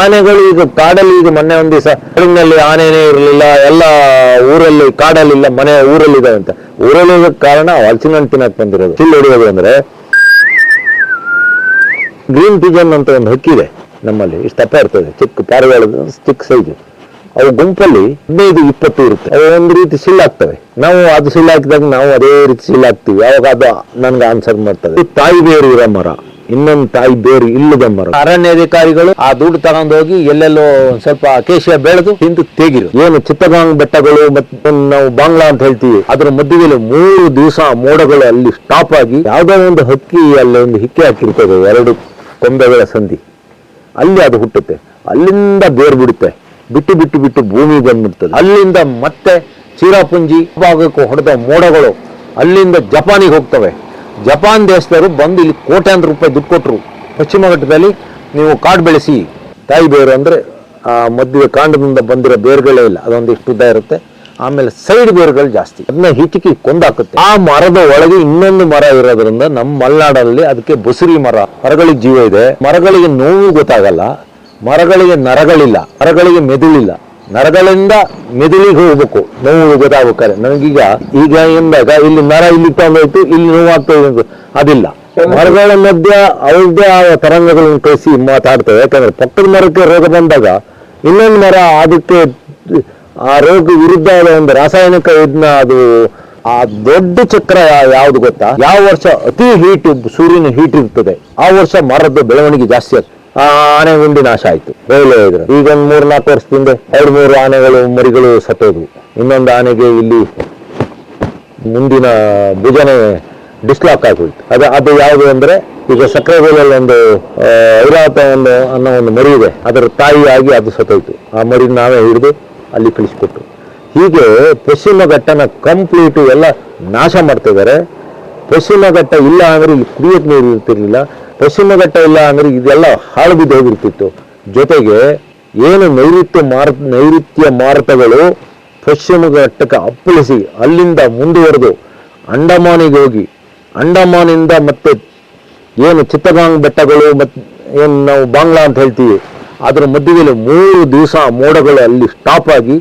ಆನೆಗಳು ಈಗ ಕಾಡಲ್ಲಿ ಈಗ ಮೊನ್ನೆ ಒಂದ್ ದಿವಸ ಕಡಿಮೆಯಲ್ಲಿ ಆನೆನೇ ಇರಲಿಲ್ಲ, ಎಲ್ಲ ಊರಲ್ಲಿ ಕಾಡಲ್ಲಿ ಇಲ್ಲ, ಮನೆ ಊರಲ್ಲಿ ಇದಾವೆ ಅಂತ. ಊರಲ್ಲಿ ಕಾರಣ ಹಲಸಿನ ಹಣ್ಣು ತಿನ್ನಕ್ ಬಂದಿರೋದು. ಚಿಲ್ ಹೊಡಿಯೋದು ಅಂದ್ರೆ ಗ್ರೀನ್ ಪಿಜನ್ ಅಂತ ಒಂದು ಹಕ್ಕಿದೆ ನಮ್ಮಲ್ಲಿ. ಇಷ್ಟು ದಪ್ಪ ಇರ್ತದೆ. ಚಿಕ್ಕ ಪಾರಿವಾಳದ ಚಿಕ್ಕ ಸೈಜು ಅವು ಗುಂಪಲ್ಲಿ ಹದಿನೈದು, ಇಪ್ಪತ್ತು ಇರುತ್ತೆ. ಅವು ಒಂದು ರೀತಿ ಸಿಲ್ಲಾಗ್ತವೆ ನಾವು ಅದು ಸಿಲ್ಲಾಕಿದಾಗ ನಾವು ಅದೇ ರೀತಿ ಸಿಲ್ಲಾಕ್ತಿವಿ ಯಾವಾಗ ಅದು ನನ್ಗೆ ಆನ್ಸರ್ ಮಾಡ್ತದೆ. ಇದು ತಾಯಿ ಬೇರು ಇರೋ ಮರ. ಇನ್ನೊಂದು ತಾಯಿ ಬೇರು ಇಲ್ಲದ ಮರ. ಅರಣ್ಯಾಧಿಕಾರಿಗಳು ಆ ದುಡ್ಡು ತಗೊಂಡೋಗಿ ಎಲ್ಲೆಲ್ಲೋ ಸ್ವಲ್ಪ ಕೇಶಿಯ ಬೆಳೆದು ತಿಂದು ತೆಗಿರು. ಏನು ಚಿತ್ತಗಾಂಗ್ ಬೆಟ್ಟಗಳು ಮತ್ತೆ ನಾವು ಬಾಂಗ್ಲಾ ಅಂತ ಹೇಳ್ತೀವಿ. ಅದ್ರ ಮಧ್ಯದಲ್ಲಿ ಮೂರು ದಿವಸ ಮೋಡಗಳು ಅಲ್ಲಿ ಸ್ಟಾಪ್ ಆಗಿ ಯಾವುದೋ ಒಂದು ಹಕ್ಕಿ ಅಲ್ಲಿ ಒಂದು ಹಿಕ್ಕಿ ಹಾಕಿರ್ತದೆ ಎರಡು ಕೊಂಬೆಗಳ ಸಂಧಿ. ಅಲ್ಲಿ ಅದು ಹುಟ್ಟುತ್ತೆ. ಅಲ್ಲಿಂದ ಬೇರು ಬಿಡುತ್ತೆ. ಬಿಟ್ಟು ಬಿಟ್ಟು ಬಿಟ್ಟು ಭೂಮಿ ಬಂದ್ಬಿಡ್ತದೆ. ಅಲ್ಲಿಂದ ಮತ್ತೆ ಚೀರಾಪುಂಜಿ ಭಾಗಕ್ಕೂ ಹೊಡೆದ ಮೋಡಗಳು ಅಲ್ಲಿಂದ ಜಪಾನಿಗೆ ಹೋಗ್ತವೆ. ಜಪಾನ್ ದೇಶದವರು ಬಂದು ಇಲ್ಲಿ ಕೋಟ್ಯಾಂತರ ರೂಪಾಯಿ ದುಡ್ಡು ಕೊಟ್ಟರು ಪಶ್ಚಿಮ ಘಟ್ಟದಲ್ಲಿ ನೀವು ಕಾಡು ಬೆಳೆಸಿ, ತಾಯಿ ಬೇರು ಅಂದರೆ, ಆ ಮಧ್ಯೆ ಕಾಂಡದಿಂದ ಬಂದಿರೋ ಬೇರುಗಳೇ ಇಲ್ಲ. ಅದೊಂದಿಷ್ಟು ಉದ್ದ ಇರುತ್ತೆ. ಆಮೇಲೆ ಸೈಡ್ ಬೇರುಗಳು ಜಾಸ್ತಿ. ಅದನ್ನ ಹಿಚಿಕಿ ಕೊಂದಾಕುತ್ತೆ. ಆ ಮರದ ಒಳಗೆ ಇನ್ನೊಂದು ಮರ ಇರೋದ್ರಿಂದ ನಮ್ಮ ಮಲೆನಾಡಲ್ಲಿ ಅದಕ್ಕೆ ಬಸುರಿ ಮರ. ಮರಗಳಿಗೆ ಜೀವ ಇದೆ. ಮರಗಳಿಗೆ ನೋವು ಗೊತ್ತಾಗಲ್ಲ. ಮರಗಳಿಗೆ ನರಗಳಿಲ್ಲ. ಮರಗಳಿಗೆ ಮೆದುಳಿಲ್ಲ. ನರಗಳಿಂದ ಮೆದುಳಿಗೆ ಹೋಗ್ಬೇಕು. ನೋವು ಗೊತ್ತಾಗ್ಬೇಕಾದ್ರೆ. ನನಗೀಗ ಈಗ ಎಂದಾಗ ಇಲ್ಲಿ ನರ ಇಲ್ಲಿ ತಂದೋಯ್ತು, ಇಲ್ಲಿ ನೋವು ಆಗ್ತಾ ಅಂತ ಅದಿಲ್ಲ. ಮರಗಳ ಮಧ್ಯ ಅವ್ರದ್ದೇ ಆದ ತರಂಗಗಳನ್ನು ಕಳಿಸಿ ಮಾತಾಡ್ತವೆ. ಯಾಕಂದ್ರೆ ಪಕ್ಕದ ಮರಕ್ಕೆ ರೋಗ ಬಂದಾಗ ಇನ್ನೊಂದು ಮರ ಅದಕ್ಕೆ ಆ ರೋಗ ವಿರುದ್ಧವಾದ ಒಂದು ರಾಸಾಯನಿಕ ಇದನ್ನ ಅದು ಆ ದೊಡ್ಡ ಚಕ್ರ ಯಾವ್ದು ಗೊತ್ತಾ? ಯಾವ ವರ್ಷ ಅತಿ ಹೀಟ್ ಸೂರ್ಯನ ಹೀಟ್ ಇರ್ತದೆ. ಆ ವರ್ಷ ಮರದ ಬೆಳವಣಿಗೆ ಜಾಸ್ತಿ ಆಗ್ತದೆ. ಆನೆ ಗುಂಡಿ ನಾಶ ಆಯ್ತು. ರೈಲ್ವೆ ಇದ್ರೆ. ಈಗ ಒಂದು ಮೂರ್ ನಾಲ್ಕು ವರ್ಷದಿಂದ ಎರಡು ಮೂರು ಆನೆಗಳು, ಮರಿಗಳು ಸತ್ತೋದ್ವು ಇನ್ನೊಂದು ಆನೆಗೆ ಇಲ್ಲಿ ಮುಂದಿನ ಭುಜನೆ ಡಿಸ್ಲಾಕ್ ಆಗೋಯ್ತು. ಅದು ಅದು ಯಾವುದು ಅಂದ್ರೆ ಈಗ ಸಕ್ಕರೆಬೇಲಲ್ಲಿ ಒಂದು ಐರಾತ ಒಂದು ಅನ್ನೋ ಒಂದು ಮರಿ ಇದೆ. ಅದರ ತಾಯಿಯಾಗಿ ಅದು ಸತ್ತೋಯ್ತು. ಆ ಮರಿ ನಾವೇ ಹಿಡಿದು ಅಲ್ಲಿ ಕಳಿಸ್ಕೊಟ್ರು. ಹೀಗೆ ಪಶ್ಚಿಮ ಘಟ್ಟನ ಕಂಪ್ಲೀಟ್ ಎಲ್ಲ ನಾಶ ಮಾಡ್ತಿದ್ದಾರೆ. ಪಶ್ಚಿಮ ಘಟ್ಟ ಇಲ್ಲ ಅಂದ್ರೆ ಇಲ್ಲಿ ಕುಡಿಯೋಕ್ ನೀರು ಇರ್ತಿರ್ಲಿಲ್ಲ ಪಶ್ಚಿಮ ಘಟ್ಟ ಇಲ್ಲ ಅಂದ್ರೆ ಇದೆಲ್ಲ ಹಾಳು ಬಿದ್ದು ಹೋಗಿರ್ತಿತ್ತು ಜೊತೆಗೆ ಏನು ನೈಋತ್ಯ ಮಾರ, ನೈಋತ್ಯ ಮಾರುತಗಳು ಪಶ್ಚಿಮ ಘಟ್ಟಕ್ಕೆ ಅಪ್ಪಳಿಸಿ ಅಲ್ಲಿಂದ ಮುಂದುವರೆದು ಅಂಡಮಾನಿಗೆ ಹೋಗಿ, ಅಂಡಮಾನಿಂದ ಮತ್ತೆ ಏನು ಚಿತ್ತಗಾಂಗ್ ಬೆಟ್ಟಗಳು ಮತ್ತು ಏನು ನಾವು ಬಾಂಗ್ಲಾ ಅಂತ ಹೇಳ್ತೀವಿ, ಅದರ ಮಧ್ಯದಲ್ಲಿ ಮೂರು ದಿವಸ ಮೋಡಗಳು ಅಲ್ಲಿ ಸ್ಟಾಪ್ ಆಗಿ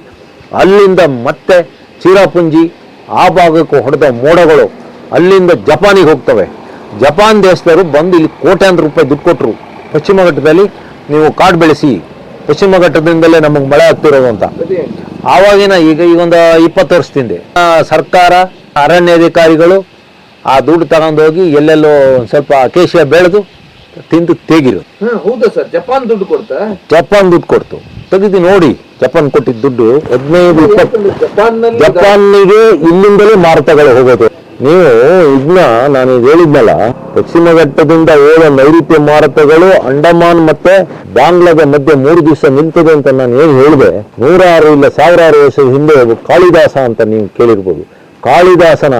ಅಲ್ಲಿಂದ ಮತ್ತೆ ಚೀರಾಪುಂಜಿ ಆ ಭಾಗಕ್ಕೆ ಹೊಡೆದ ಮೋಡಗಳು ಅಲ್ಲಿಂದ ಜಪಾನಿಗೆ ಹೋಗ್ತವೆ. ಜಪಾನ್ ದೇಶದವರು ಬಂದು ಇಲ್ಲಿ ಕೋಟ್ಯಾಂತರ ರೂಪಾಯಿ ದುಡ್ಡು ಕೊಟ್ಟರು ಪಶ್ಚಿಮ ಘಟ್ಟದಲ್ಲಿ ನೀವು ಕಾಡು ಬೆಳೆಸಿ. ಪಶ್ಚಿಮ ಘಟ್ಟದಿಂದಲೇ ನಮಗೆ ಮಳೆ ಆಗ್ತಿರೋದು ಅಂತ. ಆವಾಗಿನ ಈಗ ಈ ಒಂದು ಇಪ್ಪತ್ತು ವರ್ಷದಿಂದ ಸರ್ಕಾರ ಅರಣ್ಯಾಧಿಕಾರಿಗಳು ಆ ದುಡ್ಡು ತಗೊಂಡೋಗಿ ಎಲ್ಲೆಲ್ಲೋ ಒಂದ್ ಸ್ವಲ್ಪ ಅಕೇಶಿಯ ಬೆಳೆದು ತಿಂದು ತೆಗಿರು. ಹಾ ಹೌದಾ ಸರ್? ಜಪಾನ್ ದುಡ್ಡು ಕೊಡ್ತಾ? ಜಪಾನ್ ದುಡ್ಡು ಕೊಡ್ತು. ತೆಗೆದು ನೋಡಿ ಜಪಾನ್ ಕೊಟ್ಟಿದ್ದ ದುಡ್ಡು. ಹದಿನೈದು ಜಪಾನ್ನಿಗೆ ಇಲ್ಲಿಂದಲೇ ಮಾರುತಗಳು ಹೋಗೋದು. ನೀವು ಇದನ್ನ ನಾನು ಹೇಳಿದ್ನಲ್ಲ, ಪಶ್ಚಿಮ ಘಟ್ಟದಿಂದ ಹೋದ ನೈಋತ್ಯ ಮಾರುತಗಳು ಅಂಡಮಾನ್ ಮತ್ತೆ ಬಾಂಗ್ಲಾದ ಮಧ್ಯೆ ಮೂರು ದಿವಸ ನಿಂತಿದೆ ಅಂತ ನಾನು ಏನು ಹೇಳಿದೆ. ನೂರಾರು ಇಲ್ಲ ಸಾವಿರಾರು ವರ್ಷದ ಹಿಂದೆ ಕಾಳಿದಾಸ ಅಂತ ನೀವು ಕೇಳಿರ್ಬೋದು. ಕಾಳಿದಾಸನ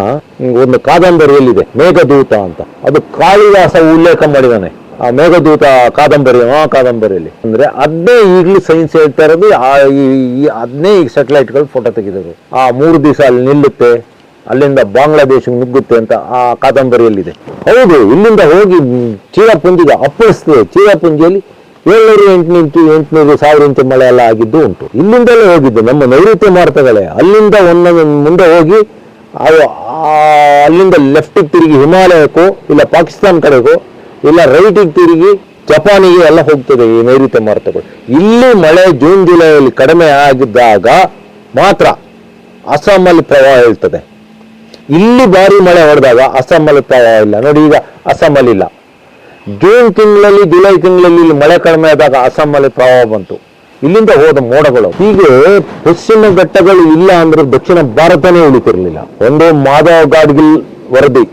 ಒಂದು ಕಾದಂಬರಿಯಲ್ಲಿದೆ, ಮೇಘದೂತ ಅಂತ. ಅದು ಕಾಳಿದಾಸ ಉಲ್ಲೇಖ ಮಾಡಿದಾನೆ. ಆ ಮೇಘದೂತ ಕಾದಂಬರಿ, ಆ ಕಾದಂಬರಿಯಲ್ಲಿ. ಅಂದ್ರೆ ಅದನ್ನೇ ಈಗಲೂ ಸೈನ್ಸ್ ಹೇಳ್ತಾ ಇರೋದು ಅದನ್ನೇ ಈಗ ಸ್ಯಾಟಲೈಟ್ಗಳು ಫೋಟೋ ತೆಗೆದರು ಆ ಮೂರು ದಿವಸ ಅಲ್ಲಿ ನಿಲ್ಲುತ್ತೆ. ಅಲ್ಲಿಂದ ಬಾಂಗ್ಲಾದೇಶಕ್ಕೆ ನುಗ್ಗುತ್ತೆ ಅಂತ ಆ ಕಾದಂಬರಿಯಲ್ಲಿದೆ. ಹೌದು, ಇಲ್ಲಿಂದ ಹೋಗಿ ಚೀರಾಪುಂಜಿಗೆ ಅಪ್ಪಳಿಸ್ತದೆ ಚೀರಾಪುಂಜಿಯಲ್ಲಿ ಏಳ್ನೂರು ಎಂಟುನೂರು ಎಂಟುನೂರು ಸಾವಿರ ಇಂಚು ಮಳೆ ಎಲ್ಲ ಆಗಿದ್ದು ಉಂಟು. ಇಲ್ಲಿಂದಲೇ ಹೋಗಿದ್ದು ನಮ್ಮ ನೈಋತ್ಯ ಮಾರುತಗಳೇ ಅಲ್ಲಿಂದ ಒಂದೊಂದು ಮುಂದೆ ಹೋಗಿ ಅವು ಅಲ್ಲಿಂದ ಲೆಫ್ಟಿಗೆ ತಿರುಗಿ ಹಿಮಾಲಯಕ್ಕೋ, ಇಲ್ಲ ಪಾಕಿಸ್ತಾನ ಕಡೆಗೋ, ಇಲ್ಲ ರೈಟಿಗೆ ತಿರುಗಿ ಜಪಾನಿಗೆ ಎಲ್ಲ ಹೋಗ್ತದೆ ಈ ನೈಋತ್ಯ ಮಾರುತಗಳು ಇಲ್ಲಿ ಮಳೆ ಜೂನ್ ಜುಲೈಯಲ್ಲಿ ಕಡಿಮೆ ಆಗಿದ್ದಾಗ ಮಾತ್ರ ಅಸ್ಸಾಮಲ್ಲಿ ಪ್ರವಾಹ ಹೇಳ್ತದೆ ಇಲ್ಲಿ ಭಾರಿ ಮಳೆ ಹೊಡೆದಾಗ ಅಸ್ಸಾಮಲ್ಲಿ ಇಲ್ಲ. ನೋಡಿ ಈಗ ಅಸ್ಸಾಮಲ್ಲಿ ಇಲ್ಲ. ಜೂನ್ ತಿಂಗಳಲ್ಲಿ, ಜುಲೈ ತಿಂಗಳಲ್ಲಿ ಇಲ್ಲಿ ಮಳೆ ಕಡಿಮೆ ಆದಾಗ ಅಸ್ಸಾಮಲ್ಲಿ ಪ್ರವಾಹ ಬಂತು. ಇಲ್ಲಿಂದ ಹೋದ ಮೋಡಗಳು. ಹೀಗೆ ಪಶ್ಚಿಮ ಘಟ್ಟಗಳು ಇಲ್ಲ ಅಂದ್ರೆ ದಕ್ಷಿಣ ಭಾರತನೇ ಉಳಿತಿರ್ಲಿಲ್ಲ. ಒಂದು ಮಾಧವ ಗಾಡ್ಗಿಲ್ ವರದಿ.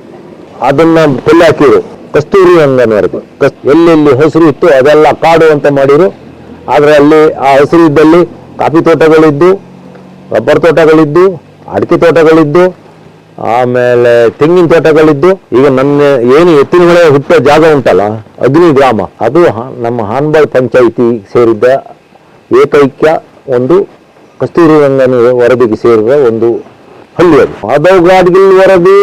ಅದನ್ನ ಕೊಲ್ಲಿ ಹಾಕಿರು ಕಸ್ತೂರಿ ಅಂಗನವರೆಗೂ ಕಸ್- ಎಲ್ಲೆಲ್ಲಿ ಹೆಸರು ಇತ್ತು ಅದೆಲ್ಲ ಕಾಡು ಅಂತ ಮಾಡಿರು. ಆದರೆ ಅಲ್ಲಿ ಆ ಹಸಿರು ಇದ್ದಲ್ಲಿ ಕಾಫಿ ತೋಟಗಳಿದ್ದು, ರಬ್ಬರ್ ತೋಟಗಳಿದ್ದು, ಅಡಿಕೆ ತೋಟಗಳಿದ್ದು ಆಮೇಲೆ ತೆಂಗಿನ ತೋಟಗಳಿದ್ದು, ಈಗ ನನ್ನ ಏನು ಎತ್ತಿನಗಳೇ ಹುಟ್ಟೋ ಜಾಗ ಉಂಟಲ್ಲ, ಅಗ್ನಿ ಗ್ರಾಮ, ಅದು ನಮ್ಮ ಹಾನ್ಬಾಳ್ ಪಂಚಾಯಿತಿ ಸೇರಿದ್ದ ಏಕೈಕ ಒಂದು ಕಸ್ತೂರಿ ರಂಗನ ವರದಿಗೆ ಸೇರಿದ ಒಂದು ಹಳ್ಳಿ ಅದು ಮಾಧವ್ ಗಾಡ್ಗಿಲ್ ವರದಿ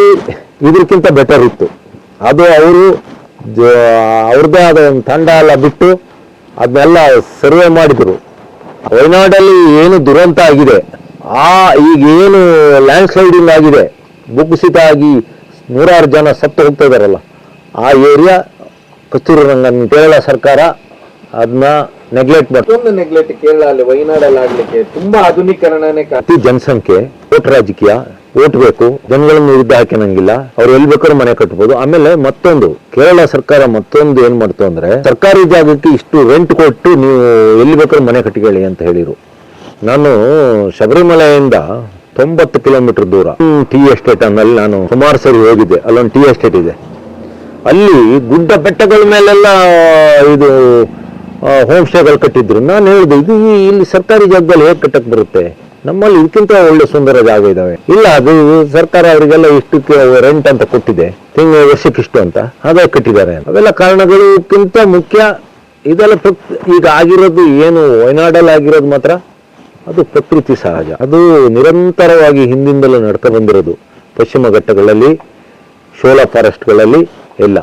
ಇದಕ್ಕಿಂತ ಬೆಟರ್ ಇತ್ತು. ಅದು ಅವರು ಅವ್ರದ್ದೇ ಆದ ಒಂದು ತಂಡ ಎಲ್ಲ ಬಿಟ್ಟು ಅದನ್ನೆಲ್ಲ ಸರ್ವೆ ಮಾಡಿದ್ರು. ವಯನಾಡಲ್ಲಿ ಏನು ದುರಂತ ಆಗಿದೆ, ಆ ಈಗ ಏನು ಲ್ಯಾಂಡ್ ಸ್ಲೈಡಿಂಗ್ ಆಗಿದೆ ಭೂಕುಸಿತ ಆಗಿ ನೂರಾರು ಜನ ಸತ್ತು ಹೋಗ್ತಾ ಇದ್ದಾರಲ್ಲ ಆ ಏರಿಯಾ ಕಸ್ತೂರಿ ರಂಗನ್ ಕೇರಳ ಸರ್ಕಾರ ಅದನ್ನ ನೆಗ್ಲೆಕ್ಟ್ ಮಾಡ್ತಾರೆ ನೆಗ್ಲೆಕ್ಟ್ ಕೇರಳ ಅಲ್ಲಿ ವೈನಾಡಲ್ಲಿ ಆಗ್ಲಿಕ್ಕೆ ತುಂಬಾ ಆಧುನೀಕರಣನೇ ಕಾರಣ. ಅತಿ ಜನಸಂಖ್ಯೆ ಓಟ್ ರಾಜಕೀಯ ಓಟ್ ಬೇಕು ಜನಗಳನ್ನು ವಿರುದ್ಧ ಹಾಕಿನಂಗಿಲ್ಲ ಅವ್ರು ಎಲ್ಲಿ ಬೇಕಾದ್ರೂ ಮನೆ ಕಟ್ಬೋದು. ಆಮೇಲೆ ಮತ್ತೊಂದು ಕೇರಳ ಸರ್ಕಾರ ಮತ್ತೊಂದು ಏನ್ ಮಾಡ್ತು ಅಂದ್ರೆ ಸರ್ಕಾರಿ ಜಾಗಕ್ಕೆ ಇಷ್ಟು ರೆಂಟ್ ಕೊಟ್ಟು ನೀವು ಎಲ್ಲಿ ಬೇಕಾದ್ರೂ ಮನೆ ಕಟ್ಟಿಕೊಳ್ಳಿ ಅಂತ ಹೇಳಿರು. ನಾನು ಶಬರಿಮಲೆಯಿಂದ ತೊಂಬತ್ತು ಕಿಲೋಮೀಟರ್ ದೂರ. ಟೀ ಎಸ್ಟೇಟ್ ಅನ್ನಲ್ಲಿ ನಾನು ಸುಮಾರು ಸರಿ ಹೋಗಿದ್ದೆ. ಅಲ್ಲೊಂದು ಟೀ ಎಸ್ಟೇಟ್ ಇದೆ. ಅಲ್ಲಿ ಗುಡ್ಡ ಬೆಟ್ಟಗಳ ಮೇಲೆಲ್ಲ ಇದು ಹೋಮ್ ಸ್ಟೇಗಳು ಕಟ್ಟಿದ್ರು. ನಾನು ಹೇಳಿದೆ, ಇದು ಇಲ್ಲಿ ಸರ್ಕಾರಿ ಜಾಗದಲ್ಲಿ ಹೇಗೆ ಕಟ್ಟಕ್ಕೆ ಬರುತ್ತೆ? ನಮ್ಮಲ್ಲಿ ಇದಕ್ಕಿಂತ ಒಳ್ಳೆ ಸುಂದರ ಜಾಗ ಇದಾವೆ. ಇಲ್ಲ, ಅದು ಸರ್ಕಾರ ಅವರಿಗೆಲ್ಲ ಇಷ್ಟಕ್ಕೆ ರೆಂಟ್ ಅಂತ ಕೊಟ್ಟಿದೆ. ತಿಂಗಳ ವರ್ಷಕ್ಕೆ ಇಷ್ಟು ಅಂತ. ಹಾಗೆ ಕಟ್ಟಿದ್ದಾರೆ ಅವೆಲ್ಲ ಕಾರಣಗಳಿಗಿಂತ ಮುಖ್ಯ. ಇದೆಲ್ಲ ಈಗ ಆಗಿರೋದು ಏನು, ವಯನಾಡಲ್ಲಿ ಆಗಿರೋದು ಮಾತ್ರ? ಅದು ಪ್ರಕೃತಿ ಸಹಜ. ಅದು ನಿರಂತರವಾಗಿ ಹಿಂದಿಂದಲೂ ನಡ್ತಾ ಬಂದಿರೋದು. ಪಶ್ಚಿಮ ಘಟ್ಟಗಳಲ್ಲಿ ಶೋಲಾ ಫಾರೆಸ್ಟ್ಗಳಲ್ಲಿ ಎಲ್ಲ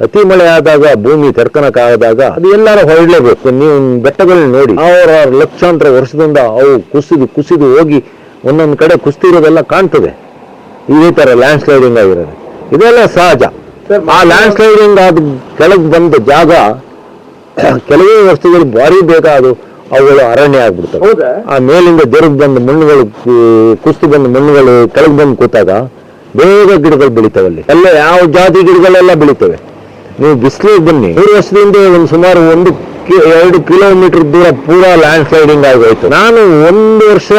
ಅತಿ ಮಳೆ ಆದಾಗ ಭೂಮಿ ತರ್ಕನಕಾದಾಗ ಅದು ಎಲ್ಲರೂ ಹೊರಡಲೇಬೇಕು. ನೀವು ಬೆಟ್ಟಗಳನ್ನ ನೋಡಿ ಅವರ ಲಕ್ಷಾಂತರ ವರ್ಷದಿಂದ ಅವು ಕುಸಿದು ಕುಸಿದು ಹೋಗಿ ಒಂದೊಂದು ಕಡೆ ಕುಸ್ತಿರೋದೆಲ್ಲ ಕಾಣ್ತದೆ. ಇದೇ ಥರ ಲ್ಯಾಂಡ್ ಸ್ಲೈಡಿಂಗ್ ಆಗಿರೋದು. ಇದೆಲ್ಲ ಸಹಜ. ಆ ಲ್ಯಾಂಡ್ ಸ್ಲೈಡಿಂಗ್ ಆದ ಕೆಳಗೆ ಬಂದ ಜಾಗ ಕೆಲವೇ ವರ್ಷಗಳು ಭಾರಿ ಬೇಗ ಅದು ಅವುಗಳು ಅರಣ್ಯ ಆಗ್ಬಿಡ್ತವೆ. ಹೌದಾ? ಆ ಮೇಲಿಂದ ಜರುಗ್ ಬಂದ ಮಣ್ಣುಗಳು ಕುಸ್ತಿ ಬಂದ ಮಣ್ಣುಗಳು ಕೆಳಗೆ ಬಂದು ಕೂತಾಗ ಬೇಗ ಗಿಡಗಳು ಬೆಳಿತವೆ ಅಲ್ಲಿ. ಎಲ್ಲ ಯಾವ ಜಾತಿ ಗಿಡಗಳೆಲ್ಲ ಬೆಳಿತವೆ. ನೀವು ಬಿಸಿಲಿಗೆ ಬನ್ನಿ. ಮೂರು ವರ್ಷದಿಂದ ಒಂದು ಸುಮಾರು ಒಂದು ಎರಡು ಕಿಲೋಮೀಟರ್ ದೂರ ಪೂರ ಲ್ಯಾಂಡ್ ಸ್ಲೈಡಿಂಗ್ ಆಗೋಯ್ತು. ನಾನು ಒಂದು ವರ್ಷ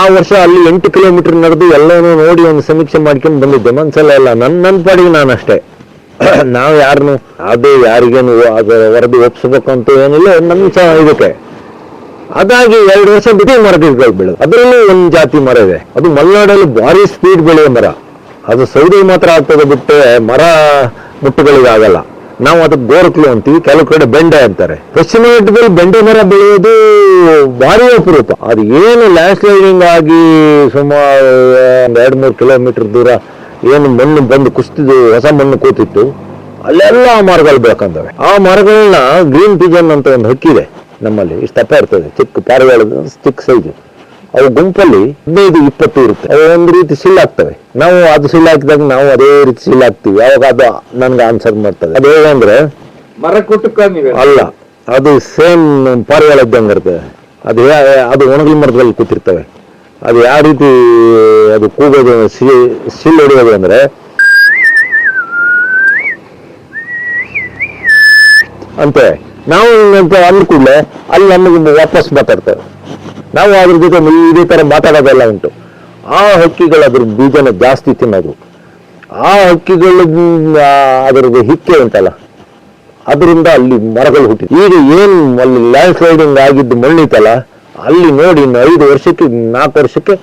ಆ ವರ್ಷ ಅಲ್ಲಿ ಎಂಟು ಕಿಲೋಮೀಟರ್ ನಡೆದು ಎಲ್ಲನೂ ನೋಡಿ ಒಂದು ಸಮೀಕ್ಷೆ ಮಾಡ್ಕೊಂಡು ಬಂದಿದ್ದೆ. ಮನ್ಸಲ್ಲ ಎಲ್ಲ ನನ್ನ ನನ್ನ ಪಾಡಿಗೆ ನಾನು ಅಷ್ಟೇ ನಾವು ಯಾರನ್ನು ಅದೇ ಯಾರಿಗೇನು ಅದರ ವರದಿ ಅಂತ ಏನಿಲ್ಲ. ನಮ್ಮ ಇದಕ್ಕೆ. ಅದಾಗಿ ಎರಡು ವರ್ಷ ಬಿಟ್ಟು ಮರ ಗಿಡಗಳು ಬೆಳೆದು ಅದರಲ್ಲೂ ಒಂದು ಜಾತಿ ಮರ ಇದೆ. ಅದು ಮಲೆನಾಡಲ್ಲಿ ಭಾರಿ ಸ್ಪೀಡ್ ಬೆಳೆಯೋ ಮರ. ಅದು ಸೌದೆ ಮಾತ್ರ ಆಗ್ತದೆ ಬಿಟ್ಟು ಮರ ಮುಟ್ಟುಗಳಿಗಾಗಲ್ಲ ನಾವು ಅದಕ್ಕೆ ಗೋರಕ್ಲು ಅಂತೀವಿ, ಕೆಲವು ಕಡೆ ಬೆಂಡೆ ಅಂತಾರೆ. ಪಶ್ಚಿಮ ಘಟ್ಟದಲ್ಲಿ ಬೆಂಡೆ ಮರ ಬೆಳೆಯೋದು ಭಾರಿ ಅಪರೂಪ. ಅದು ಏನು ಲ್ಯಾಂಡ್ ಸ್ಲೈಡಿಂಗ್ ಆಗಿ ಸುಮಾರು ಒಂದು ಎರಡು ಮೂರು ಕಿಲೋಮೀಟರ್ ದೂರ ಏನು ಮಣ್ಣು ಬಂದು ಕುಸ್ತಿದ್ದು, ಹೊಸ ಮಣ್ಣು ಕೂತಿತ್ತು, ಅಲ್ಲೆಲ್ಲ ಆ ಮರಗಳು ಬೇಕಂತವೆ ಆ ಮರಗಳನ್ನ ಗ್ರೀನ್ ಪಿಜನ್ ಅಂತ ಒಂದು ಹಕ್ಕಿದೆ. ನಮ್ಮಲ್ಲಿ. ಇಷ್ಟು ದಪ್ಪ ಇರ್ತದೆ. ಚಿಕ್ಕ ಪಾರಿವಾಳದ ಚಿಕ್ಕ ಸೈಜ್ ಅವು ಗುಂಪಲ್ಲಿ ಹದಿನೈದು ಇಪ್ಪತ್ತು ಇರುತ್ತೆ. ಅವು ಒಂದು ರೀತಿ ಸಿಲ್ಲಾಗ್ತವೆ ನಾವು ಅದು ಸಿಲ್ಲಾಕಿದಾಗ ನಾವು ಅದೇ ರೀತಿ ಸಿಲ್ಲಾಕ್ತಿವಿ ಯಾವಾಗ ಅದು ನನ್ಗೆ ಆನ್ಸರ್ ಮಾಡ್ತದೆ ಅದು ಹೇಗಂದ್ರೆ ಮರ ಅಲ್ಲ ಅದು ಸೇಮ್ ಪಾರಿವಾಳ ಇದ್ದಂಗೆ ಇರ್ತದೆ. ಅದು ಅದು ಒಣಗಲ್ ಮರದಲ್ಲಿ ಕೂತಿರ್ತವೆ. ಅದು ಯಾವ ರೀತಿ ಅದು ಕೂಗೋದು ಸಿಲ್ ಹೊಡೆಯೋದು ಅಂದ್ರೆ ಅಂತೆ. ನಾವು ಅಂದ ಕೂಡಲೇ ಅಲ್ಲಿ ನಮಗೆ ವಾಪಸ್ ಮಾತಾಡ್ತೇವೆ ನಾವು ಅದ್ರ ಜೊತೆ ಇದೇ ತರ ಮಾತಾಡೋದೆಲ್ಲ ಉಂಟು. ಆ ಹಕ್ಕಿಗಳು ಅದ್ರ ಬೀಜನ ಜಾಸ್ತಿ ತಿನ್ನೋದು. ಆ ಹಕ್ಕಿಗಳು ಅದರದ್ದು ಹಿಕ್ಕೆ ಉಂಟಲ್ಲ, ಅದರಿಂದ ಅಲ್ಲಿ ಮರಗಳು ಹುಟ್ಟಿದೆ ಈಗ ಏನು ಅಲ್ಲಿ ಲ್ಯಾಂಡ್ ಸ್ಲೈಡಿಂಗ್ ಆಗಿದ್ದು ಮಣ್ಣಿತ್ತಲ್ಲ, ಅಲ್ಲಿ ನೋಡಿ ಇನ್ನು ಐದು ವರ್ಷಕ್ಕೆ, ನಾಲ್ಕು ವರ್ಷಕ್ಕೆ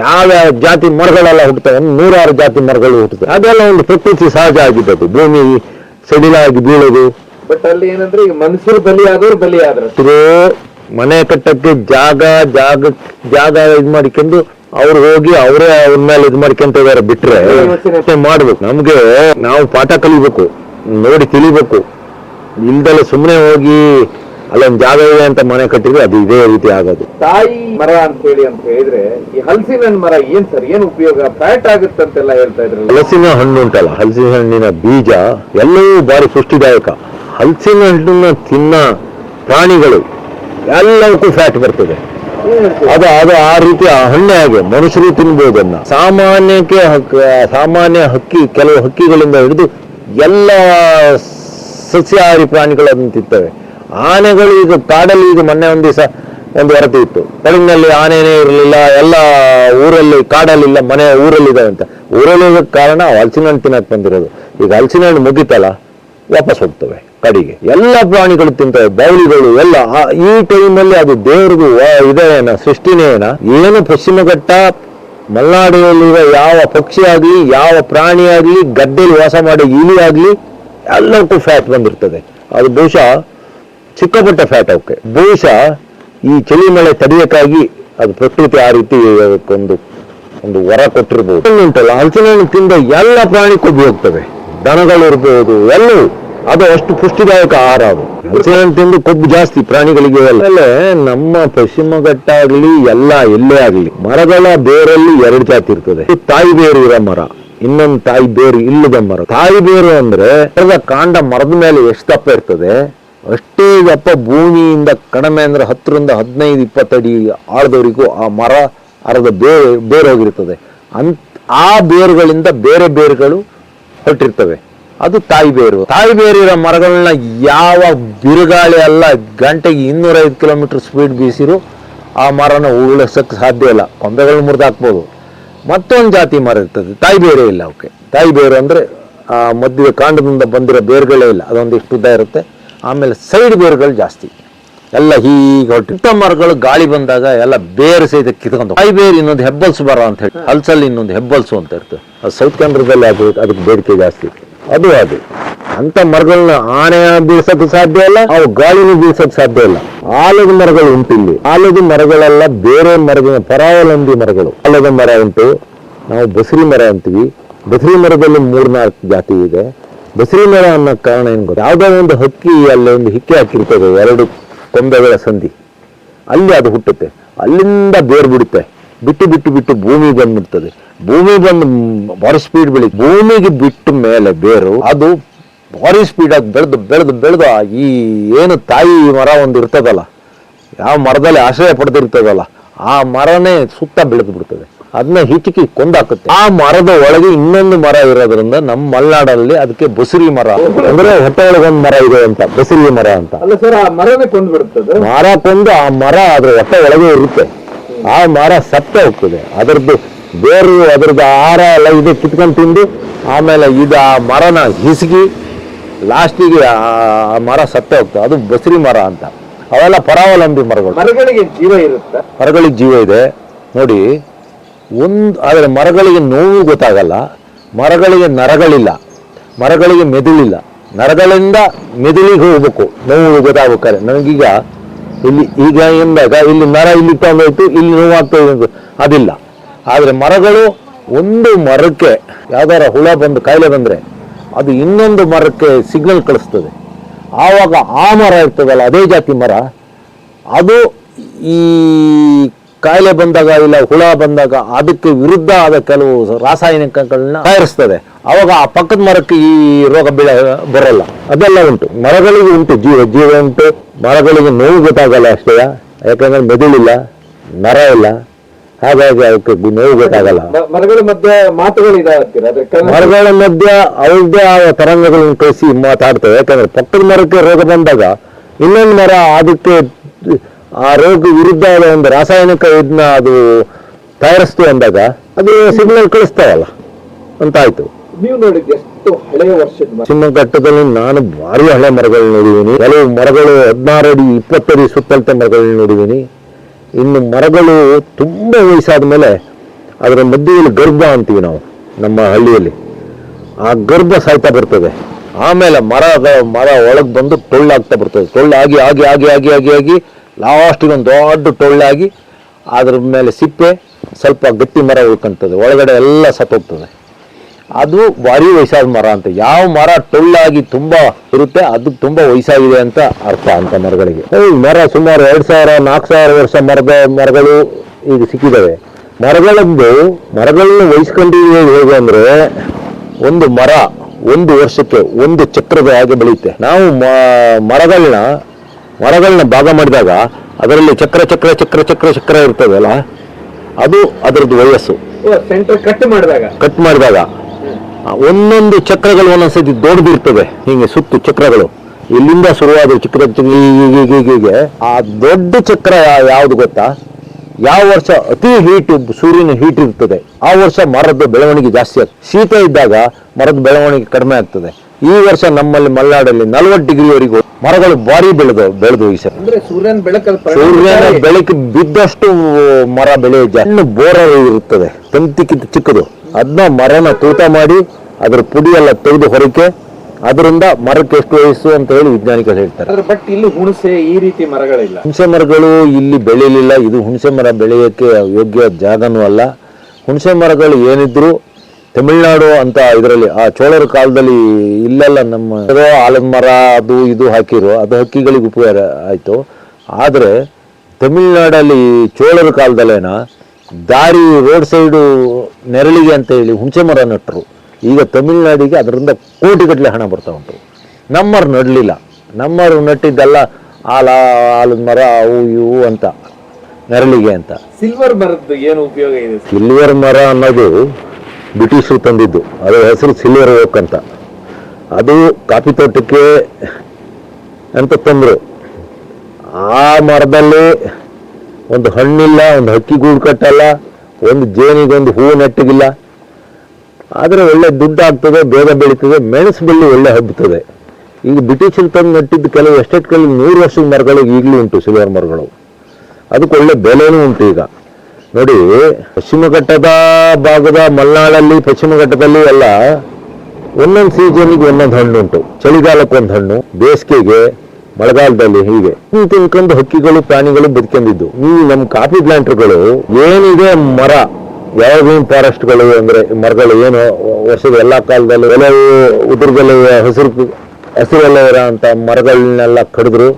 ಯಾವ ಜಾತಿ ಮರಗಳೆಲ್ಲ ಹುಟ್ಟುತ್ತವೆ ನೂರಾರು ಜಾತಿ ಮರಗಳು ಹುಟ್ಟುತ್ತವೆ ಅದೆಲ್ಲ ಒಂದು ಪ್ರಕೃತಿ ಸಹಜ ಆಗಿದ್ದದು ಭೂಮಿ ಸಡಿಲಾಗಿ ಬೀಳೋದು ಬಟ್ ಅಲ್ಲಿ ಏನಂದ್ರೆ ಈಗ ಮನುಷ್ಯರು ಬಲಿ ಆದವ್ರು ಬಲಿ ಆದ್ರ. ಮನೆ ಕಟ್ಟಕ್ಕೆ ಜಾಗ ಜಾಗ ಜಾಗ ಇದ್ ಮಾಡಿಕೊಂಡು ಅವ್ರು ಹೋಗಿ ಅವರೇ ಅವ್ರ ಮೇಲೆ ಇದ್ ಮಾಡ್ಕೊಂತ ಇದಾರೆ ಬಿಟ್ರೆ ಯೋಚನೆ ಮಾಡ್ಬೇಕು. ನಮ್ಗೆ ನಾವು ಪಾಠ ಕಲಿಬೇಕು ನೋಡಿ ತಿಳಿಬೇಕು. ಇಲ್ದಲ್ಲ ಸುಮ್ಮನೆ ಹೋಗಿ ಅಲ್ಲೊಂದ್ ಜಾಗ ಇದೆ ಅಂತ ಮನೆ ಕಟ್ಟಿದ್ರೆ ಅದು ಇದೇ ರೀತಿ ಆಗೋದು. ತಾಯಿ ಮರ ಅಂತ ಹೇಳಿ ಅಂತ ಹೇಳಿದ್ರೆ ಈ ಹಲಸಿನ ಹಣ್ಣ್ ಮರ ಏನ್ ಸರ್ ಏನ್ ಉಪಯೋಗ? ಫ್ಯಾಟ್ ಆಗುತ್ತಂತೆಲ್ಲ ಹೇಳ್ತಾ ಇದ್ರೆ ಹಲಸಿನ ಹಣ್ಣು ಉಂಟಲ್ಲ ಹಲಸಿನ ಹಣ್ಣಿನ ಬೀಜ ಎಲ್ಲವೂ ಬಾರಿ ಪುಷ್ಟಿದಾಯಕ. ಹಲಸಿನ ಹಣ್ಣನ್ನ ತಿನ್ನ ಪ್ರಾಣಿಗಳು ಎಲ್ಲದಕ್ಕೂ ಫ್ಯಾಟ್ ಬರ್ತದೆ. ಅದು ಅದು ಆ ರೀತಿ ಆ ಹಣ್ಣೆ ಹಾಗೆ ಮನುಷ್ಯರು ತಿನ್ಬೋದನ್ನ. ಸಾಮಾನ್ಯಕ್ಕೆ ಸಾಮಾನ್ಯ ಹಕ್ಕಿ, ಕೆಲವು ಹಕ್ಕಿಗಳಿಂದ ಹಿಡಿದು ಎಲ್ಲ ಸಸ್ಯಾಹಾರಿ ಪ್ರಾಣಿಗಳು ಅದನ್ನು ತಿಂತವೆ. ಆನೆಗಳು ಈಗ ಕಾಡಲ್ಲಿ ಈಗ ಮೊನ್ನೆ ಒಂದು ದಿವಸ ಒಂದು ವರದಿ ಇತ್ತು. ಕೊಡಗಿನಲ್ಲಿ ಆನೆನೇ ಇರಲಿಲ್ಲ, ಎಲ್ಲ ಊರಲ್ಲಿ ಕಾಡಲ್ಲಿಲ್ಲ ಮನೆ ಊರಲ್ಲಿದ್ದಾವೆ ಅಂತ. ಊರಲ್ಲಿ ಕಾರಣ ಹಲಸಿನ ಹಣ್ಣು ತಿನ್ನಕ್ ಬಂದಿರೋದು. ಈಗ ಹಲಸಿನ ಹಣ್ಣು ಮುಗಿತಲ್ಲ? ವಾಪಸ್ ಹೋಗ್ತವೆ, ಕಡೆಗೆ. ಎಲ್ಲ ಪ್ರಾಣಿಗಳು ತಿಂತವೆ, ಬೌಲಿಗಳು, ಎಲ್ಲ. ಈ ಟೈಮಲ್ಲಿ ಅದು ದೇವ್ರಿಗೂ ಇದೇನ ಸೃಷ್ಟಿನೇನ? ಸೃಷ್ಟಿನೇ ಏನು ಪಶ್ಚಿಮ ಘಟ್ಟ ಮಲೆನಾಡಿನಲ್ಲಿರುವ ಯಾವ ಪಕ್ಷಿ ಆಗಲಿ, ಯಾವ ಪ್ರಾಣಿ ಆಗಲಿ, ಗದ್ದೆಲಿ ವಾಸ ಮಾಡೋ ಇಲಿ ಆಗಲಿ, ಎಲ್ಲಕ್ಕೂ ಫ್ಯಾಟ್ ಬಂದಿರ್ತದೆ. ಅದು ಬಹುಶಃ ಚಿಕ್ಕಪಟ್ಟ ಫ್ಯಾಟ್ ಅವಕ್ಕೆ. ಬಹುಶಃ ಈ ಚಳಿ ಮಳೆ ತಡೆಯಕ್ಕಾಗಿ ಅದು ಪ್ರಕೃತಿ ಆ ರೀತಿ ಅದಕ್ಕೊಂದು ಒಂದು ವರ ಕೊಟ್ಟಿರ್ಬೋದು. ಉಂಟಲ್ಲ ಹಲಸಿನ ತಿಂದ ಎಲ್ಲ ಪ್ರಾಣಿ ಕೊಬ್ಬಿ ಹೋಗ್ತವೆ ದನಗಳು ಇರ್ಬೋದು ಎಲ್ಲವೂ ಅದು ಅಷ್ಟು ಪುಷ್ಟಿದಾಯಕ ಆಹಾರ ಅದು. ಹಣ್ಣು ತಿಂದು ಕೊಬ್ಬು ಜಾಸ್ತಿ, ಪ್ರಾಣಿಗಳಿಗೆ ಆಮೇಲೆ ನಮ್ಮ ಪಶ್ಚಿಮ ಘಟ್ಟ ಆಗ್ಲಿ ಎಲ್ಲ ಎಲ್ಲೇ ಆಗ್ಲಿ, ಮರಗಳ ಬೇರಲ್ಲಿ ಎರಡು ಜಾತಿ ಇರ್ತದೆ. ತಾಯಿ ಬೇರು ಇರೋ ಮರ, ಇನ್ನೊಂದು ತಾಯಿ ಬೇರು ಇಲ್ಲದ ಮರ. ತಾಯಿ ಬೇರು ಅಂದ್ರೆ ಮರದ ಕಾಂಡ ಮರದ ಮೇಲೆ ಎಷ್ಟು ದಪ್ಪ ಇರ್ತದೆ? ಅಷ್ಟೇ ದಪ್ಪ ಭೂಮಿಯಿಂದ ಕಡಿಮೆ ಅಂದ್ರೆ ಹತ್ತರಿಂದ ಹದಿನೈದು ಇಪ್ಪತ್ತಡಿ ಆಳದವರಿಗೂ ಆ ಮರ ಅರದ ಬೇರೆ ಬೇರೆ ಹೋಗಿರ್ತದೆ. ಅಂತ, ಆ ಬೇರುಗಳಿಂದ ಬೇರೆ ಬೇರುಗಳು ಹೊರಟಿರ್ತವೆ. ಅದು ತಾಯಿ ಬೇರು ಮರಗಳನ್ನ ಯಾವ ಬಿರುಗಾಳಿ ಅಲ್ಲ ಗಂಟೆಗೆ ಇನ್ನೂರೈದು ಕಿಲೋಮೀಟರ್ ಸ್ಪೀಡ್ ಬೀಸಿರು, ಆ ಮರನ ಉರುಳಿಸಕ್ಕೆ ಸಾಧ್ಯ ಇಲ್ಲ. ಕೊಂಬೆಗಳು ಮುರಿದಾಕ್ಬೋದು. ಮತ್ತೊಂದು ಜಾತಿ ಮರ ಇರ್ತದೆ. ತಾಯಿ ಬೇರೆ ಇಲ್ಲ ಅವಕ್ಕೆ. ತಾಯಿ ಬೇರು ಅಂದರೆ, ಆ ಮಧ್ಯೆ ಕಾಂಡದಿಂದ ಬಂದಿರೋ ಬೇರುಗಳೇ ಇಲ್ಲ. ಅದೊಂದಿಷ್ಟು ಉದ್ದ ಇರುತ್ತೆ. ಆಮೇಲೆ ಸೈಡ್ ಬೇರುಗಳು ಜಾಸ್ತಿ. ಎಲ್ಲ ಹೀಗೆ ಹೊರಟಿಟ್ಟ ಮರಗಳು ಗಾಳಿ ಬಂದಾಗ ಎಲ್ಲ ಬೇರೆ ಸಹಿತ ಕಿತ್ಕೊಂಡು ಕಾಯಿ ಬೇರೆ ಇನ್ನೊಂದು ಹೆಬ್ಬಲ್ಸು ಬರ ಅಂತ ಹೇಳಿ. ಹಲ್ಸಲ್ಲಿ ಇನ್ನೊಂದು ಹೆಬ್ಬಲ್ಸು ಅಂತ ಇರ್ತದೆ. ಅದು ಸೌತ್ ಕೇಂದ್ರದಲ್ಲಿ ಅದು ಅದಕ್ಕೆ ಬೇಡಿಕೆ ಜಾಸ್ತಿ. ಅದು ಅದು. ಅಂತ ಮರಗಳನ್ನ ಆನೆ ಬೀಳ್ಸಕ್ಕೆ ಸಾಧ್ಯ ಇಲ್ಲ. ಅವು ಗಾಳಿನೂ ಬೀಳ್ಸಕ್ಕೆ ಸಾಧ್ಯ ಇಲ್ಲ. ಆಲದ ಮರಗಳು ಉಂಟು ಇಲ್ಲಿ. ಆಲದ ಮರಗಳೆಲ್ಲ, ಬೇರೆ ಮರಗಳ, ಪರಾವಲಂಬಿ ಮರಗಳು. ಆಲದ ಮರ ಉಂಟು. ನಾವು ಬಸರಿ ಮರ ಅಂತೀವಿ. ಬಸರಿ ಮರದಲ್ಲಿ ಮೂರ್ನಾಲ್ಕು ಜಾತಿ ಇದೆ. ಬಸರಿ ಮರ ಅನ್ನೋ ಕಾರಣ ಏನು ಗೊತ್ತಾ? ಯಾವುದೋ ಒಂದು ಹಕ್ಕಿ ಅಲ್ಲಿ ಒಂದು ಹಿಕ್ಕಿ ಹಾಕಿರ್ತದೆ. ಎರಡು ಕೊಂಬೆಗಳ ಸಂಧಿ. ಅಲ್ಲಿ ಅದು ಹುಟ್ಟುತ್ತೆ. ಅಲ್ಲಿಂದ ಬೇರು ಬಿಡುತ್ತೆ. ಬಿಟ್ಟು ಬಿಟ್ಟು ಬಿಟ್ಟು ಭೂಮಿ ಬಂದ್ಬಿಡ್ತದೆ. ಭೂಮಿ ಬಂದು ಭಾರಿ ಸ್ಪೀಡ್ ಬೆಳಿ. ಭೂಮಿಗೆ ಬಿಟ್ಟ ಮೇಲೆ ಬೇರು, ಅದು ಭಾರಿ ಸ್ಪೀಡಾಗಿ ಬೆಳೆದು ಬೆಳೆದು ಬೆಳೆದು ಈ ಏನು ತಾಯಿ ಮರ ಒಂದು ಇರ್ತದಲ್ಲ, ಯಾವ ಮರದಲ್ಲಿ ಆಶ್ರಯ ಪಡೆದಿರ್ತದಲ್ಲ, ಆ ಮರನೇ ಸುತ್ತ ಬೆಳೆದು ಬಿಡ್ತದೆ. ಅದನ್ನ ಹಿಚಕಿ ಕೊಂದಾಕುತ್ತೆ. ಆ ಮರದ ಒಳಗೆ ಇನ್ನೊಂದು ಮರ ಇರೋದ್ರಿಂದ ನಮ್ಮ ಮಲ್ನಾಡಲ್ಲಿ ಅದಕ್ಕೆ ಬಸರಿ ಮರ. ಅಂದ್ರೆ ಹೊಟ್ಟೆ ಒಳಗೊಂದು ಮರ ಇದೆ ಅಂತ ಬಸರಿ ಮರ ಅಂತ. ಮರ ಕೊಂದು ಆ ಮರ ಅದ್ರ ಹೊಟ್ಟೆ ಒಳಗೆ ಇರುತ್ತೆ. ಆ ಮರ ಸತ್ತ ಹೋಗ್ತದೆ. ಅದರದ್ದು ಬೇರು ಅದ್ರದ್ದು ಆಹಾರ ಎಲ್ಲ ಇದು ಕಿತ್ಕೊಂಡು ತಿಂದು ಆಮೇಲೆ ಇದು ಆ ಮರನ ಹಿಸುಕಿ ಲಾಸ್ಟಿಗೆ ಆ ಮರ ಸತ್ತ ಹೋಗ್ತದೆ. ಅದು ಬಸರಿ ಮರ ಅಂತ. ಅವೆಲ್ಲ ಪರಾವಲಂಬಿ ಮರಗಳು. ಮರಗಳಿಗೆ ಜೀವ ಇರುತ್ತೆ? ಮರಗಳಿಗೆ ಜೀವ ಇದೆ. ನೋಡಿ ಒಂದು ಆದರೆ ಮರಗಳಿಗೆ ನೋವು ಗೊತ್ತಾಗಲ್ಲ. ಮರಗಳಿಗೆ ನರಗಳಿಲ್ಲ. ಮರಗಳಿಗೆ ಮೆದುಳಿಲ್ಲ. ನರಗಳಿಂದ ಮೆದುಳಿಗೆ ಹೋಗ್ಬೇಕು. ನೋವು ಗೊತ್ತಾಗ್ಬೇಕಾದ್ರೆ. ನನಗೀಗ ಇಲ್ಲಿ ಈಗ ಎಂದಾಗ ಇಲ್ಲಿ ನರ ಇಲ್ಲಿ ತಗೊಂಡೋಯ್ತು ಇಲ್ಲಿ ನೋವು ಇದೆ ಅದಿಲ್ಲ. ಆದರೆ ಮರಗಳು ಒಂದು ಮರಕ್ಕೆ ಯಾವ್ದಾರ ಹುಳ ಬಂದು ಕಾಯಿಲೆ ಬಂದರೆ ಅದು ಇನ್ನೊಂದು ಮರಕ್ಕೆ ಸಿಗ್ನಲ್ ಕಳಿಸ್ತದೆ. ಆವಾಗ ಆ ಮರ ಇರ್ತದಲ್ಲ, ಅದೇ ಜಾತಿ ಮರ. ಅದು ಈ ಕಾಯಿಲೆ ಬಂದಾಗ ಇಲ್ಲ ಹುಳ ಬಂದಾಗ ಅದಕ್ಕೆ ವಿರುದ್ಧ ಆದ ಕೆಲವು ರಾಸಾಯನಿಕಗಳನ್ನ ತಯಾರಿಸ್ತದೆ. ಅವಾಗ ಆ ಪಕ್ಕದ ಮರಕ್ಕೆ ಈ ರೋಗ ಬೀಳ ಬರಲ್ಲ. ಅದೆಲ್ಲ ಉಂಟು. ಮರಗಳಿಗೆ ಉಂಟು ಜೀವ ಜೀವ ಉಂಟು. ಮರಗಳಿಗೆ ನೋವು ಗೊತ್ತಾಗಲ್ಲ ಅಷ್ಟೇ. ಯಾಕಂದ್ರೆ ಮೆದುಳಿಲ್ಲ ನರ ಇಲ್ಲ. ಹಾಗಾಗಿ ಅವಕ್ಕೆ ನೋವು ಗೊತ್ತಾಗಲ್ಲ. ಮರಗಳ ಮಧ್ಯೆ ಅದ್ರ ಮರಗಳ ಮಧ್ಯೆ ಅವ್ರದ್ದೇ ಆದ ತರಂಗಗಳನ್ನು ಕಳಿಸಿ ಮಾತಾಡ್ತವೆ. ಯಾಕಂದ್ರೆ ಪಕ್ಕದ ಮರಕ್ಕೆ ರೋಗ ಬಂದಾಗ ಇನ್ನೊಂದು ಮರ ಅದಕ್ಕೆ ಆ ರೋಗ ವಿರುದ್ಧ ಆದ ಒಂದು ರಾಸಾಯನಿಕ ಇದನ್ನ ಅದು ತಯಾರಿಸ್ತು ಅಂದಾಗ ಅದು ಸಿಗ್ನಲ್ ಕಳಿಸ್ತಾವಲ್ಲ ಅಂತ ಆಯ್ತು ನೀವು ನೋಡಿದ್ ಎಷ್ಟು ಹಳೆಯ ವರ್ಷದ ನಾನು ಭಾರಿ ಹಳೆ ಮರಗಳು ನೋಡಿದ್ದೀನಿ. ಕೆಲವು ಮರಗಳು ಹದಿನಾರು ಅಡಿ ಇಪ್ಪತ್ತಡಿ ಸುತ್ತಲಿತ ಮರಗಳನ್ನ ನೋಡಿದ್ದೀನಿ. ಇನ್ನು ಮರಗಳು ತುಂಬ ವಯಸ್ಸಾದ ಮೇಲೆ ಅದರ ಮಧ್ಯದಲ್ಲಿ ಗರ್ಭ ಅಂತೀವಿ ನಾವು ನಮ್ಮ ಹಳ್ಳಿಯಲ್ಲಿ. ಆ ಗರ್ಭ ಸಾಯ್ತಾ ಬರ್ತದೆ. ಆಮೇಲೆ ಮರ ಮರ ಒಳಗೆ ಬಂದು ಟೊಳ್ಳಾಗ್ತಾ ಬರ್ತದೆ. ಟೊಳ್ಳಾಗಿ ಆಗಿ ಆಗಿ ಆಗಿ ಆಗಿ ಆಗಿ ಲಾಸ್ಟಿಗೆ ಒಂದು ದೊಡ್ಡ ಟೊಳ್ಳಾಗಿ ಅದ್ರ ಮೇಲೆ ಸಿಪ್ಪೆ, ಸ್ವಲ್ಪ ಗಟ್ಟಿ ಮರ ಉಳ್ಕೊಂತದೆ ಒಳಗಡೆ ಎಲ್ಲ ಸತ್ತೋಗ್ತದೆ. ಅದು ಭಾರಿ ವಯಸ್ಸಾದ ಮರ ಅಂತ. ಯಾವ ಮರ ಟೊಳ್ಳಾಗಿ ತುಂಬಾ ಇರುತ್ತೆ, ಅದು ತುಂಬಾ ವಯಸ್ಸಾಗಿದೆ ಅಂತ ಅರ್ಥ ಅಂತ ಮರಗಳಿಗೆ. ಮರ ಸುಮಾರು ಎರಡು ಸಾವಿರ, ನಾಲ್ಕು ಸಾವಿರ ವರ್ಷ ಮರದ, ಮರಗಳು ಈಗ ಸಿಕ್ಕಿದ್ದಾವೆ ಮರಗಳದ್ದು ಮರಗಳನ್ನ ವಹಿಸ್ಕೊಂಡು ಹೇಗೆ ಅಂದರೆ, ಒಂದು ಮರ ಒಂದು ವರ್ಷಕ್ಕೆ ಒಂದು ಚಕ್ರದ ಹಾಗೆ ಬೆಳೆಯುತ್ತೆ. ನಾವು ಮರಗಳನ್ನ ಮರಗಳನ್ನ ಭಾಗ ಮಾಡಿದಾಗ ಅದರಲ್ಲಿ ಚಕ್ರ ಚಕ್ರ ಚಕ್ರ ಚಕ್ರ ಚಕ್ರ ಇರ್ತದಲ್ಲ ಅದು ಅದರದ್ದು ವಯಸ್ಸು. ಕಟ್ ಮಾಡಿದಾಗ. ಕಟ್ ಮಾಡಿದಾಗ ಒಂದೊಂದು ಚಕ್ರಗಳು ಒಂದೊಂದ್ಸತಿ ದೊಡ್ಡದಿರ್ತದೆ ಹೀಗೆ ಸುತ್ತು ಚಕ್ರಗಳು. ಇಲ್ಲಿಂದ ಶುರುವಾದ ಚಕ್ರ ಹೀಗೆ ಆ ದೊಡ್ಡ ಚಕ್ರ ಯಾವ್ದು ಗೊತ್ತಾ? ಯಾವ ವರ್ಷ ಅತಿ ಹೀಟ್ ಸೂರ್ಯನ ಹೀಟ್ ಇರ್ತದೆ. ಆ ವರ್ಷ ಮರದ ಬೆಳವಣಿಗೆ ಜಾಸ್ತಿ ಆಗ್ತದೆ ಶೀತ ಇದ್ದಾಗ ಮರದ ಬೆಳವಣಿಗೆ ಕಡಿಮೆ ಆಗ್ತದೆ. ಈ ವರ್ಷ ನಮ್ಮಲ್ಲಿ ಮಲೆನಾಡಲ್ಲಿ ನಲವತ್ತು ಡಿಗ್ರಿವರೆಗೂ ಮರಗಳು ಭಾರಿ ಬೆಳೆದು ಬೆಳೆದು ಈ ಸರ್. ಸೂರ್ಯನ ಸೂರ್ಯನ. ಬೆಳಕು ಬಿದ್ದಷ್ಟು ಮರ ಬೆಳೆಯ ಜನ್ನು ಬೋರ ಇರುತ್ತದೆ ತಂತಿಕ್ಕಿಂತ ಚಿಕ್ಕದು. ಅದನ್ನ ಮರನ ತೂತ ಮಾಡಿ ಅದ್ರ ಪುಡಿ ಎಲ್ಲ ತೆಗೆದು ಹೊರಕೆ ಅದರಿಂದ ಮರಕ್ಕೆ ಎಷ್ಟು ವಯಸ್ಸು ಅಂತ ಹೇಳಿ ವಿಜ್ಞಾನಿಗಳು ಹೇಳ್ತಾರೆ. ಬಟ್ ಇಲ್ಲಿ ಹುಣಸೆ ಈ ರೀತಿ ಮರಗಳಿಲ್ಲ. ಹುಣಸೆ ಮರಗಳು ಇಲ್ಲಿ ಬೆಳೆಯಲಿಲ್ಲ. ಇದು ಹುಣಸೆ ಮರ ಬೆಳೆಯೋಕೆ ಯೋಗ್ಯ ಜಾಗನೂ ಅಲ್ಲ. ಹುಣಸೆ ಮರಗಳು ಏನಿದ್ರು ತಮಿಳ್ನಾಡು ಅಂತ ಇದರಲ್ಲಿ ಆ ಚೋಳರ ಕಾಲದಲ್ಲಿ ಇಲ್ಲೆಲ್ಲ ನಮ್ಮ ಆಲದ ಮರ ಅದು ಇದು ಹಾಕಿರೋ ಅದು ಹಕ್ಕಿಗಳಿಗೆ ಉಪಯೋಗ ಆಯಿತು. ಆದರೆ ತಮಿಳ್ನಾಡಲ್ಲಿ ಚೋಳರ ಕಾಲದಲ್ಲೇನ ದಾರಿ ರೋಡ್ ಸೈಡು ನೆರಳಿಗೆ ಅಂತ ಹೇಳಿ ಹುಣಸೆ ಮರ ನಟ್ಟರು ಈಗ ತಮಿಳ್ನಾಡಿಗೆ ಅದರಿಂದ ಕೋಟಿಗಟ್ಟಲೆ ಹಣ ಬರ್ತಾ ಉಂಟು. ನಮ್ಮರು ನಡಲಿಲ್ಲ. ನಮ್ಮರು ನಟ್ಟಿದ್ದೆಲ್ಲ ಆಲ ಆಲದ ಮರ ಅವು ಇವು ಅಂತ ನೆರಳಿಗೆ ಅಂತ. ಸಿಲ್ವರ್ ಮರದ್ದು ಏನು ಉಪಯೋಗ ಇದೆ? ಸಿಲ್ವರ್ ಮರ ಅನ್ನೋದು ಬ್ರಿಟಿಷರು ತಂದಿದ್ದು. ಅದರ ಹೆಸರು ಸಿಲ್ವರ್ ಓಕ್ ಅಂತ. ಅದು ಕಾಫಿ ತೋಟಕ್ಕೆ ಅಂತ ತಂದರು. ಆ ಮರದಲ್ಲಿ ಒಂದು ಹಣ್ಣಿಲ್ಲ, ಒಂದು ಹಕ್ಕಿ ಗೂಡು ಕಟ್ಟಲ್ಲ, ಒಂದು ಜೇನಿಗೊಂದು ಹೂವು ನೆಟ್ಟಿಗಿಲ್ಲ. ಆದರೆ ಒಳ್ಳೆ ದುಡ್ಡು ಆಗ್ತದೆ ಬೇಗ ಬೆಳೀತದೆ, ಮೆಣಸು ಬಳ್ಳಿ ಒಳ್ಳೆ ಹಬ್ಬುತ್ತದೆ. ಈಗ ಬ್ರಿಟಿಷರು ತಂದು ನೆಟ್ಟಿದ್ದು ಕೆಲವು ಎಸ್ಟೇಟ್ಗಳಲ್ಲಿ ನೂರು ವರ್ಷದ ಮರಗಳು ಈಗಲೂ ಉಂಟು, ಸಿಲ್ವರ್ ಮರಗಳು. ಅದಕ್ಕೆ ಒಳ್ಳೆ ಬೆಲೆನೂ ಉಂಟು ಈಗ. ನೋಡಿ, ಪಶ್ಚಿಮ ಘಟ್ಟದ ಭಾಗದ ಮಲೆನಾಡಲ್ಲಿ, ಪಶ್ಚಿಮ ಘಟ್ಟದಲ್ಲಿ ಎಲ್ಲ ಒಂದೊಂದು ಸೀಸನ್ಗೆ ಒಂದೊಂದು ಹಣ್ಣು ಉಂಟು. ಚಳಿಗಾಲಕ್ಕೆ ಒಂದು ಹಣ್ಣು, ಬೇಸಿಗೆಗೆ, ಮಳೆಗಾಲದಲ್ಲಿ ಹೀಗೆ. ತಿನ್ಕೊಂಡು ಹಕ್ಕಿಗಳು, ಪ್ರಾಣಿಗಳು ಬದುಕೊಂಡಿದ್ದು ಈ ನಮ್ಮ ಕಾಫಿ ಪ್ಲಾಂಟ್ಗಳು ಏನಿದೆ ಮರ ಯಾವ್ದೇನು ಫಾರೆಸ್ಟ್ಗಳು ಅಂದ್ರೆ ಮರಗಳು ಏನು, ವರ್ಷದ ಎಲ್ಲಾ ಕಾಲದಲ್ಲಿ ಎಲ್ಲ ಉದುರ್ದೆಲೆ ಹಸಿರು ಹಸಿರೆಲ್ಲ ಇರೋ ಅಂತ ಮರಗಳನ್ನೆಲ್ಲ ಕಡಿದ್ರು.